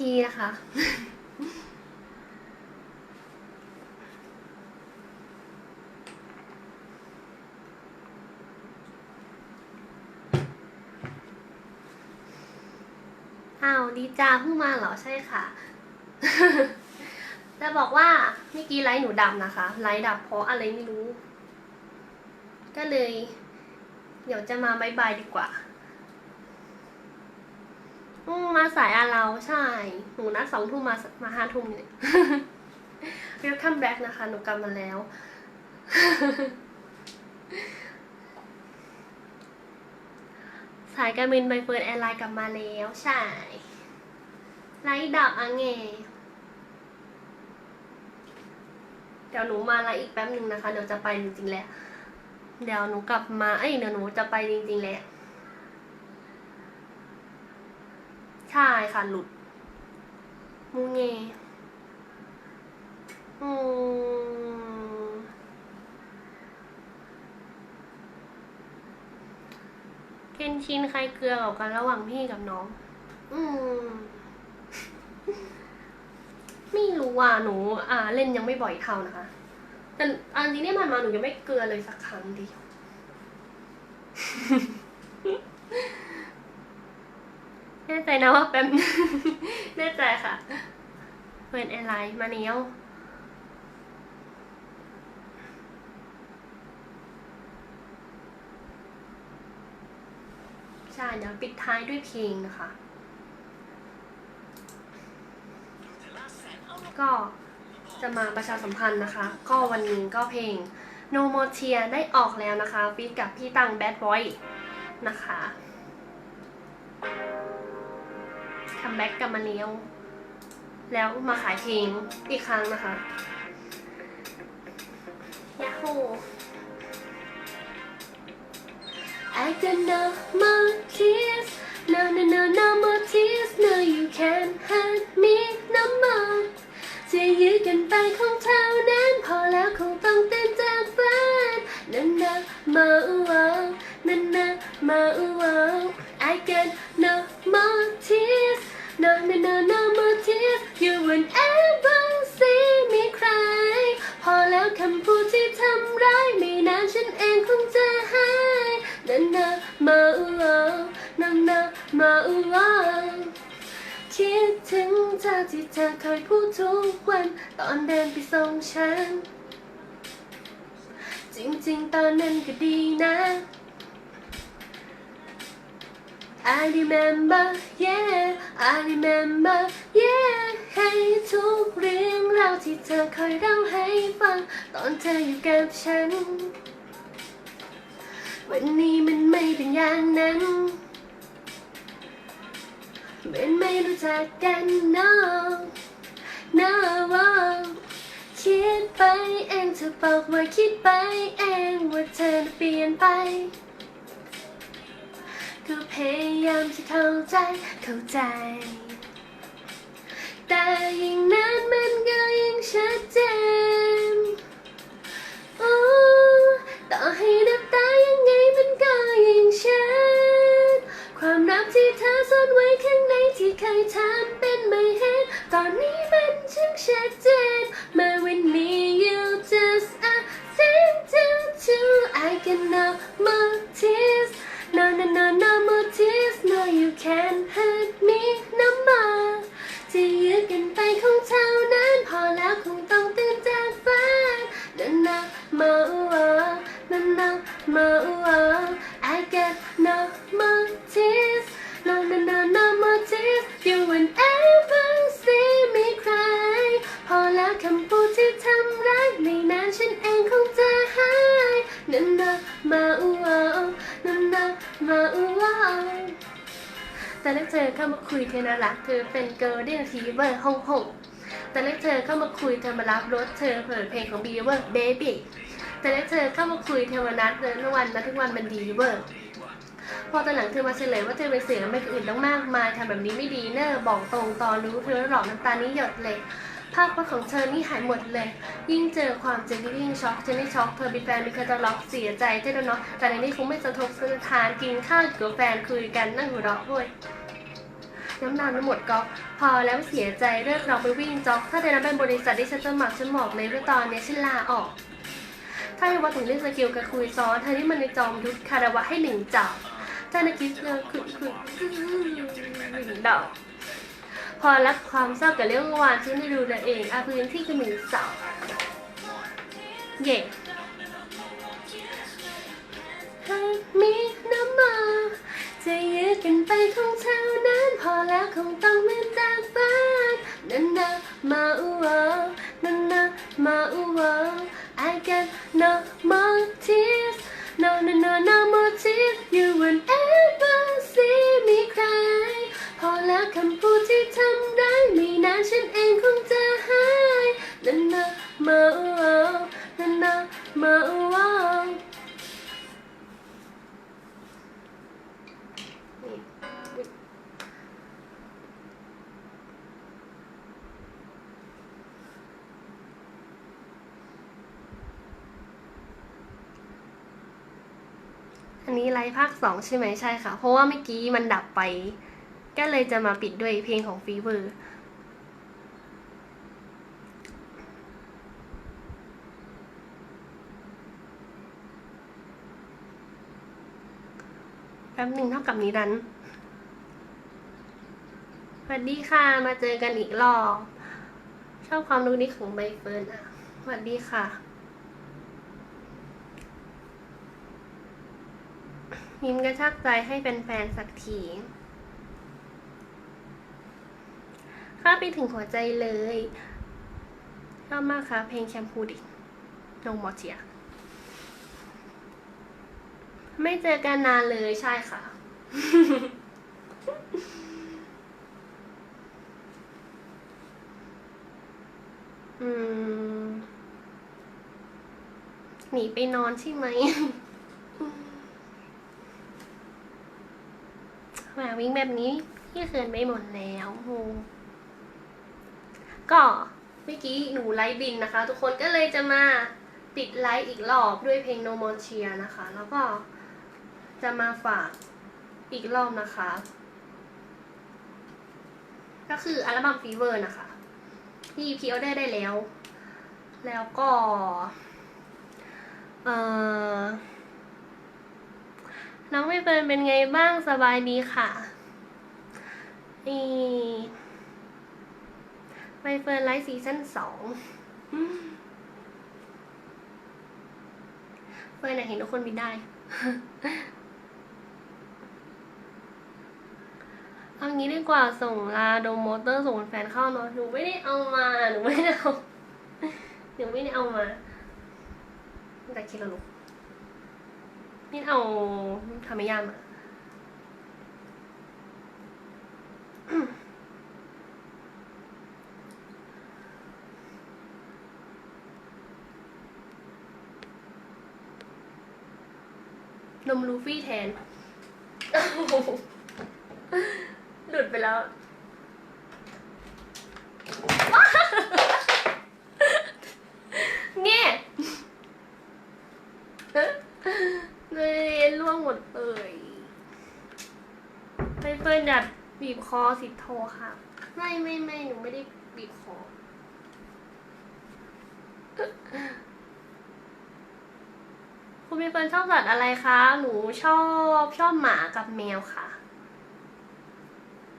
กี้นะคะ อ้าวดีจ้าเพิ่งมาเหรอใช่ค่ะจะบอกว่าเมื่อกี้ไลท์หนูดับนะคะ ไลท์ดับเพราะอะไรไม่รู้ ก็เลย เดี๋ยวจะมาบายบายดีกว่า อืมมาสายอาเราใช่ หนูนัดสองทุ่มมามาห้าทุ่มเนี่ย Welcome back นะคะ หนูกลับมาแล้ว สายการบินใบเฟิร์นแอร์ไลน์กลับมาแล้ว ใช่ ไลท์ดับอะไงเดี๋ยวหนูมาลฟ์อีกแป๊บหนึ่งนะคะ เดี๋ยวจะไปจริงๆแล้ว เดี๋ยวหนูกลับมา เอ้ย เดี๋ยวหนูจะไปจริงๆแล้ว ใช่ค่ะหลุดมูเงอืมเคนชินใครเกลือกันระหว่างพี่กับน้อง อืม ไม่รู้อะหนู อ่า เล่นยังไม่บ่อยเท่านะคะ แต่อันนี้เนี่ยผ่านมาหนูยังไม่เกลือเลยสักครั้งเดียว แน่ใจนะว่าแป๊บแน่ใจค่ะเปิดแอร์ไลน์มาเนี้ยวใช่เดี๋ยวปิดท้ายด้วยเพลงนะคะ ก็จะมาประชาสัมพันธ์นะคะ ก็วันนี้ก็เพลง No More Tear ได้ออกแล้วนะคะฟีดกับพี่ตัง Bad Boy นะคะ แบ็กกลับมาเลี้ยว แล้วมาขายเพลงอีกครั้งนะคะยาฮู I got no more tears No no no no more tears No you can't hurt me no more จะยืดกันไปคงเท่านั้น พอแล้วคงต้องเต้นจากฝันนั่นนะมาอูวนั่นนะมาอูว I got no more tears No no no no more tears You won't ever see me cry พอแล้วคำพูดที่ทำร้ายไม่นานฉันเองคงจะหายนั่นนะมาอูวนั่นนมาอูวคิดถึงเธอที่เธอเคยพูดทุกวันตอนเดินไปส่งฉัน จริงๆ ตอนนั้นก็ดีนะ I remember yeah I remember yeah ให้ทุกเรื่องราวที่เธอเคยเล่าให้ฟัง ตอนเธออยู่กับฉัน วันนี้มันไม่เป็นอย่างนั้นเหมือนไม่รู้จักกัน no no คิดไปเองเธอบอกว่าคิดไปเองว่าเธอเปลี่ยนไป ก็พยายามจะเข้าใจเข้าใจ แต่ยิ่งนานมันก็ยิ่งชัดเจนโอ้ต่อให้นับตายังไงมันก็ยิ่งชัดความรักที่เธอซ่อนไว้ข้างในที่เคยทำเป็นไม่เห็น ตอนนี้มันช่างชัด เข้ามาคุยเธอน่ารักเธอเป็นเกิร์ลเดียทีเวอร์ฮ่องฮ่องแต่เล็กเธอเข้ามาคุยเธอมารับรถเธอเปิดเพลงของบีเวอร์เบบี้แต่เล็กเธอเข้ามาคุยเธอมานัดเธอทุกวันนัดทุกวันมันดีเวอร์พอตอนหลังเธอมาเฉลยว่าเธอเป็นเสือไม่คนอื่นต้องมากมายทำแบบนี้ไม่ดีเนอะบอกตรงตอนรู้เธอหลอกน้ำตานี้หยดเลยภาพลักษณ์ของเธอนี่หายหมดเลย ยิ่งเจอความเจริงที่ยิ่งช็อกเธอไม่ช็อก เธอมีแฟนมีเคยทะเลาะเสียใจเต้นเนาะแต่ในนี้คงไม่สะทกสะทานกินข้าวกับแฟนคุยกันนั่งหัวเราะด้วย น้ำหนานไม่หมดก็พอแล้วเสียใจเลิกเราไปวิ่งจ็อก ถ้าเธอนั้นเป็นบริษัทที่ฉันสมัครฉันบอกเลยว่าตอนนี้ฉันลาออก ถ้าไม่ว่าถึงเรื่องสกิลกับคุยซ้อนเธอนี่มันในจอมยุทธคารวะให้หนึ่งจับถ้านักคิดเรื่องคือคือหนึ่งดอกพอรับความเศร้ากับเรื่องเมื่อวานฉันได้ดูตัวเองอาพื้นที่คือหนึ่งเสาเย่หากมีน้ำมา จะยืดกันไปคงเท่านั้น พอแล้วคงต้องมือจากบ้านนันนามาอูวนันนามาอูว I got no more tears no no no no more อันนี้ไลฟ์ภาคสองใช่ไหมใช่ค่ะ เพราะว่าเมื่อกี้มันดับไป ก็เลยจะมาปิดด้วยเพลงของฟีเวอร์แป๊บหนึ่งเท่ากับนิรันสวัสดีค่ะ มาเจอกันอีกรอบ ชอบความรู้นี้ของใบเฟิร์นอะสวัสดีค่ะ ยิ้มกระชากใจให้เป็นแฟนสักทีข้าไปถึงหัวใจเลยชอบมากค่ะเพลงแชมพูดินงมอเจีย ไม่เจอกันนานเลยใช่ค่ะ อืม หนีไปนอนใช่ไหม แห มาวิ่งแบบนี้พี่เขินไปหมดแล้วโหก็เมื่อกี้หนูไลฟ์บินนะคะ ทุกคนก็เลยจะมาปิดไลฟ์อีกรอบด้วยเพลง No More Cheer นะคะ แล้วก็จะมาฝากอีกรอบนะคะ ก็คืออัลบั้ม Fever นะคะ ที่พีออเดอร์ได้แล้ว แล้วก็ เอ่อ น้องไม่เฟิร์นเป็นไงบ้างสบายดีค่ะนี่ใบเฟิร์นไลฟ์ซีซั่นสองเฟิร์นอยากเห็นทุกคนบินได้เอางี้ดีกว่าส่งลาโดมโมเตอร์ส่งแฟนเข้าเนาะหนูไม่ได้เอามาหนูไม่ได้เอาหนูไม่ได้เอามาแต่คิดแล้วลูก นี่เอาทำไม่ยากมานมลูฟี่แทน หลุดไปแล้ว เนี่ย เลยล่วงหมดเลย ไปเฟิร์นดัดบีบคอสิทโทค่ะ ไม่ไม่ไม่หนูไม่ได้บีบคอ คุณพี่เฟิร์นชอบสัตว์อะไรคะ หนูชอบชอบหมากับแมวค่ะ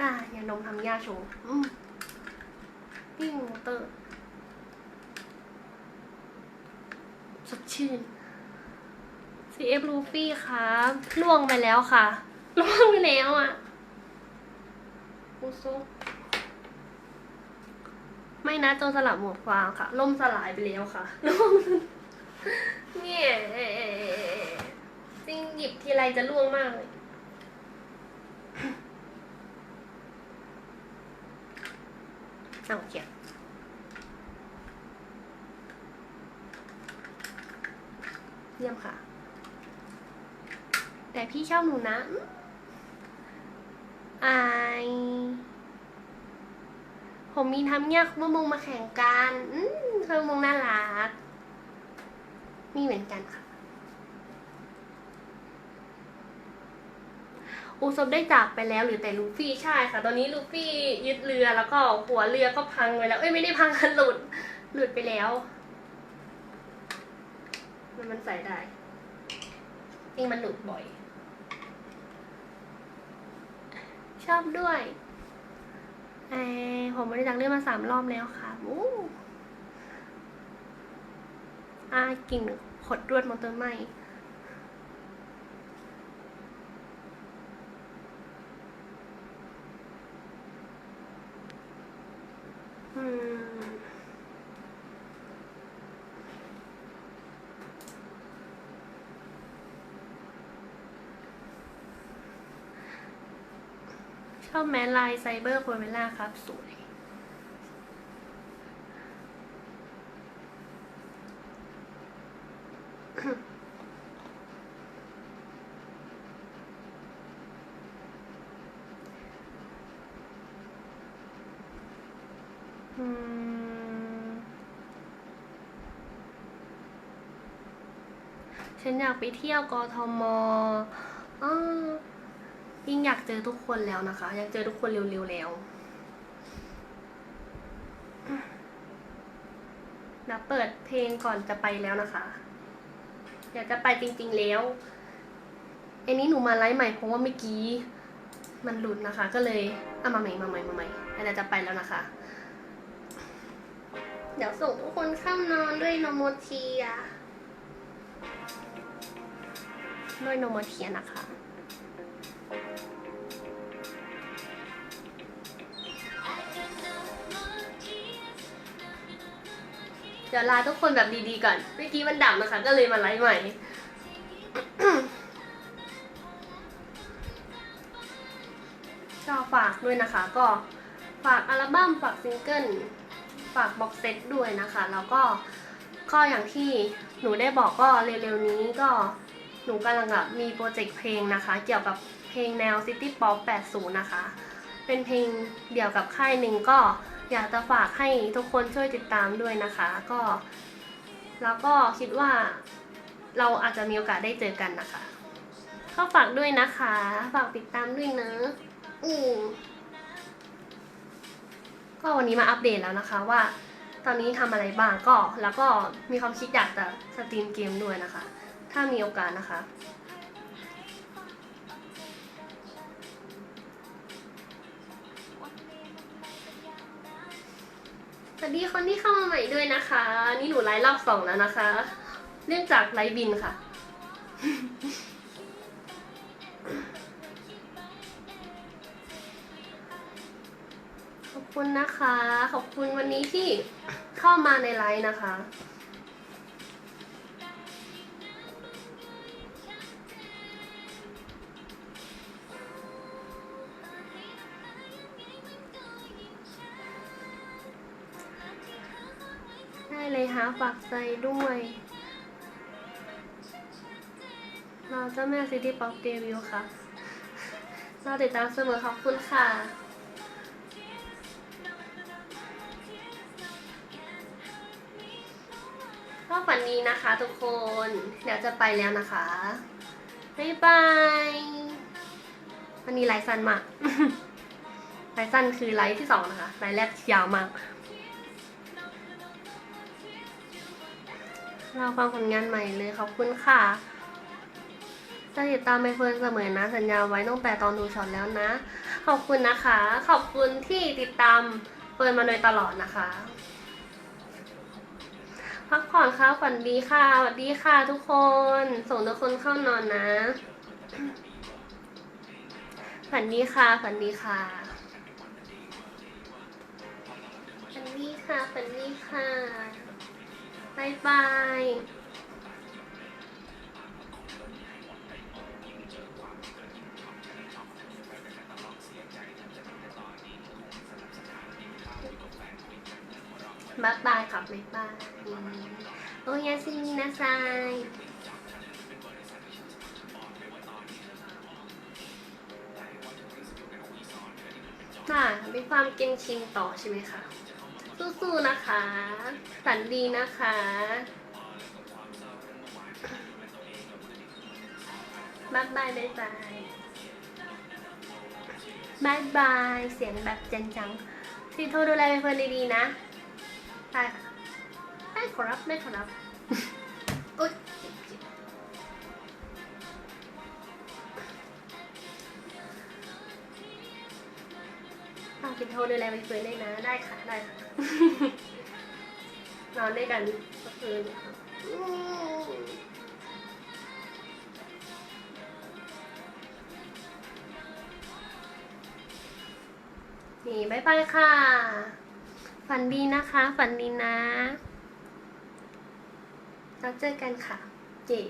อะอย่านมทำยาโชว์อืมปิ้งมอเตอร์สดชื่น CF ลูฟี่ครับล่วงไปแล้วค่ะล่วงไปแล้วอะ อุซุไม่นะโจสลับหมวกฟางค่ะ ล่มสลายไปแล้วค่ะล่วงเนี่ยจริงหยิบทีไรจะล่วงมากเลยเอาเขียนเยี่ยมค่ะ แต่พี่ชอบหนูนะ อืมอายผมมีทำเนี่ยคุณมงมาแข่งกันอืมคุณมงน่ารัก มีเหมือนกันค่ะอุซบได้จากไปแล้วหรือแต่ลูฟี่ใช่ค่ะ ตอนนี้ลูฟี่ยึดเรือแล้วก็หัวเรือก็พังไปแล้ว เอ้ยไม่ได้พังหลุด หลุดไปแล้ว มันมันใส่ได้ จริงมันหลุดบ่อย ช อบด้วยเอ้ผมบริจาคเลือดมาสามรอบแล้วค่ะอู้อากิ่งขดรวดมอเตอร์ไหมอืม ชอบแมลายไซเบอร์โคเมล่าครับ สวย อืม ฉันอยากไปเที่ยวกทมอ่า ยิ่งอยากเจอทุกคนแล้วนะคะ อยากเจอทุกคนเร็วๆแล้ว นะเปิดเพลงก่อนจะไปแล้วนะคะ อยากจะไปจริง ๆแล้วอันนี้หนูมาไลฟ์ใหม่เพราะว่าเมื่อกี้มันหลุดนะคะ ก็เลยเอามาใหม่มาใหม่มาใหม่แล้จะไปแล้วนะคะ เดี๋ยวส่งทุกคนเข้านอนด้วยโนมเทียด้วยโนมเทียนะคะ เดี๋ยวลาทุกคนแบบดีๆก่อนเมื่อกี้มันดับนะคะ ก็เลยมาไลฟ์ใหม่ก็ฝากด้วยนะคะ ก็ฝากอัลบั้มฝากซิงเกิลฝากบ็อกเซตด้วยนะคะ แล้วก็ก็อย่างที่หนูได้บอกก็เร็วๆนี้ก็หนูกำลังแบบมีโปรเจกต์เพลงนะคะ เกี่ยวกับเพลงแนว City Pop 80 นะคะ เป็นเพลงเดี่ยวกับค่ายหนึ่งก็ อยากจะฝากให้ทุกคนช่วยติดตามด้วยนะคะ ก็แล้วก็คิดว่าเราอาจจะมีโอกาสได้เจอกันนะคะก็ฝากด้วยนะคะ ฝากติดตามด้วยนะอืมก็วันนี้มาอัปเดตแล้วนะคะว่า ตอนนี้ทำอะไรบ้างก็แล้วก็มีความคิดอยากจะสตรีมเกมด้วยนะคะ ถ้ามีโอกาสนะคะ สวัสดีคนที่เข้ามาใหม่ด้วยนะคะ นี่หนูไลฟ์รอบสองแล้วนะคะ เนื่องจากไลฟ์บินค่ะ ขอบคุณนะคะ ขอบคุณวันนี้ที่เข้ามาในไลฟ์นะคะ เลยฮะฝากใจด้วย เราเจ้าแม่ซิตี้ป๊อปเดวิวค่ะเราติดตามเสมอขอบคุณค่ะ ก็ฝันดีนะคะทุกคน เดี๋ยวจะไปแล้วนะคะ บ๊ายบาย วันนี้ไลฟ์สั้นมากไลฟ์สั้นคือไลฟ์ที่สองนะคะไลฟ์แรกยาวมาก ราฟังผลงานใหม่เลยขอบคุณค่ะจะติดตามไปเฟิร์นเสมอนะ สัญญาไว้ตั้งแต่ตอนดูช็อตแล้วนะ ขอบคุณนะคะ ขอบคุณที่ติดตามเฟิร์นมาโดยตลอดนะคะพักผ่อนค่ะฝันดีค่ะสวัสดีค่ะทุกคน ส่งทุกคนเข้านอนนะฝันดีค่ะฝันดีค่ะฝันดีค่ะฝันดีค่ะ บายบายบายบายครับบายบายโอ้ยาซิมินาไซค่ะมีความเก่งชิงต่อใช่ไหมคะ สู้ๆนะคะฝันดีนะคะ บ๊ายบายบ๊ายบายบายบาย เสียงแบบจันจังพี่โทรดูแลเพื่อนดีๆนะไปไม่ขอรับ ไม่ขอรับ กพี่โทรดูแลไปเฟิร์นด้วยนะ ได้ค่ะ ได้ค่ะ นอนด้วยกันเมื่อคืนอืมนี่บายบายค่ะ ฝันดีนะคะ ฝันดีนะ แล้วเจอกันค่ะเย่